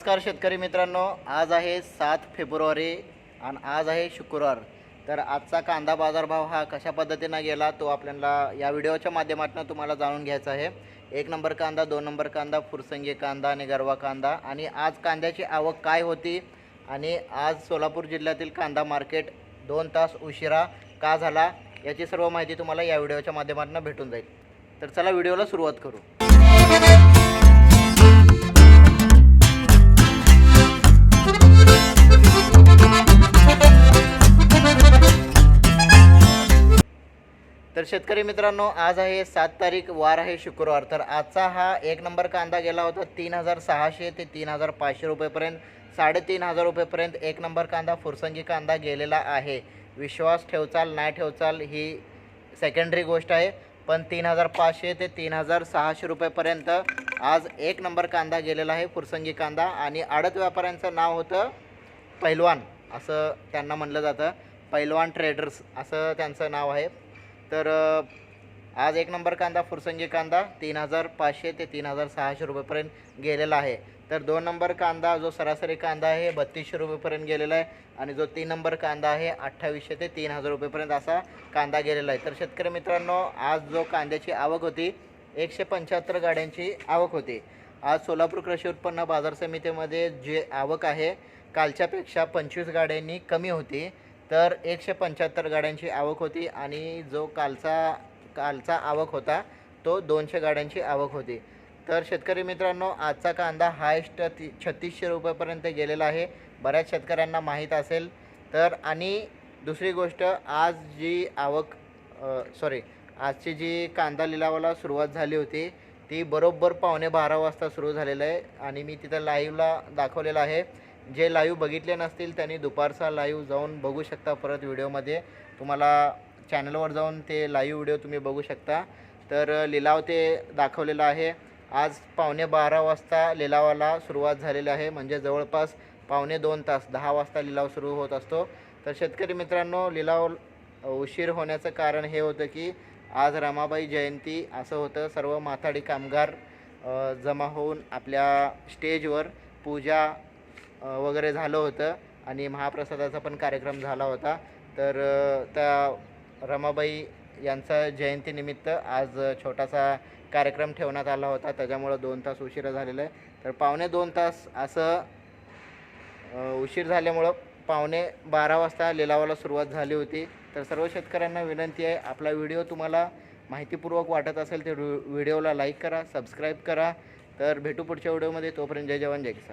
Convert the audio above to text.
नमस्कार शेतकरी मित्रांनो आज आहे सात फेब्रुवारी आणि आज आहे शुक्रवार. तर आजचा कांदा बाजारभाव हा कशा पद्धतीनं गेला तो आपल्याला या व्हिडिओच्या माध्यमातून तुम्हाला जाणून घ्यायचा आहे. एक नंबर कांदा दोन नंबर कांदा फुरसंगी कांदा आणि गरवा कांदा. आणि आज कांद्याची आवक काय होती? आणि आज सोलापूर जिल्ह्यातील कांदा मार्केट दोन तास उशिरा का झाला? याची सर्व माहिती तुम्हाला या व्हिडिओच्या माध्यमातून भेटून जाईल. तर चला व्हिडिओला सुरुवात करू. तर शेतकरी मित्रांनो आज आहे सात तारीख वार आहे शुक्रवार. तर आजचा हा एक नंबर कांदा गेला होता तीन हजार सहाशे ते तीन हजार पाचशे रुपयेपर्यंत साडेतीन हजार रुपयेपर्यंत एक नंबर कांदा फुरसंगी कांदा गेलेला आहे. विश्वास ठेवचाल नाही ठेवचाल ही सेकंडरी गोष्ट आहे. पण तीन हजार पाचशे ते तीन हजार सहाशे रुपयेपर्यंत आज एक नंबर कांदा गेलेला आहे फुरसंगी कांदा. आणि आडत व्यापाऱ्यांचं नाव होतं पैलवान असं त्यांना म्हणलं जातं. पैलवान ट्रेडर्स असं त्यांचं नाव आहे. तर आज एक नंबर कांदा फुरसंगी कांदा तीन हजार पाचशे ते तीन हजार सहाशे रुपयेपर्यंत गेलेला आहे. तर दोन नंबर कांदा जो सरासरी कांदा आहे बत्तीसशे रुपयेपर्यंत गेलेला आहे आणि जो तीन नंबर कांदा आहे अठ्ठावीसशे ते तीन हजार रुपयेपर्यंत असा कांदा गेलेला आहे. तर शेतकरी मित्रांनो आज जो कांद्याची आवक होती एकशे पंच्याहत्तर गाड्यांची आवक होती. आज सोलापूर कृषी उत्पन्न बाजार समितीमध्ये जे आवक आहे कालच्यापेक्षा पंचवीस गाड्यांनी कमी होती. तर एकशे पंच्याहत्तर गाड्यांची आवक होती आणि जो कालचा कालचा आवक होता तो दोनशे गाड्यांची आवक होती. तर शेतकरी मित्रांनो आजचा कांदा हायस्ट ती छत्तीसशे रुपयापर्यंत गेलेला आहे. बऱ्याच शेतकऱ्यांना माहीत असेल. तर आणि दुसरी गोष्ट आज जी आवक सॉरी आजची जी कांदा लिलावाला सुरुवात झाली होती ती बरोबर पावणे बारा वाजता सुरू झालेलं आहे आणि मी तिथं लाईव्हला दाखवलेलं आहे. जे लाईव्ह बघितले नसतील त्यांनी दुपारचा लाईव्ह जाऊन बघू शकता परत व्हिडिओमध्ये. तुम्हाला चॅनलवर जाऊन ते लाईव्ह व्हिडिओ तुम्ही बघू शकता. तर लिलाव ते दाखवलेला आहे. आज पावणे बारा वाजता लिलावाला सुरुवात झालेली आहे. म्हणजे जवळपास पावणे दोन तास दहा वाजता लिलाव सुरू होत असतो. तर शेतकरी मित्रांनो लिलाव उशीर होण्याचं कारण हे होतं की आज रमाबाई जयंती असं होतं. सर्व माथाडी कामगार जमा होऊन आपल्या स्टेजवर पूजा वगैरे झालं होतं आणि महाप्रसादाचा पण कार्यक्रम झाला होता. तर त्या रमाबाई यांचा जयंतीनिमित्त आज छोटासा कार्यक्रम ठेवण्यात आला होता. त्याच्यामुळं दोन तास उशिरा झालेला आहे. तर पावणे दोन तास असं उशीर झाल्यामुळं पावणे बारा वाजता लिलावाला सुरुवात झाली होती. तर सर्व शेतकऱ्यांना विनंती आहे आपला व्हिडिओ तुम्हाला माहितीपूर्वक वाटत असेल तर व्हिडिओला लाईक करा सबस्क्राईब करा. तर भेटू पुढच्या व्हिडिओमध्ये. तोपर्यंत जय जवान जय किसान.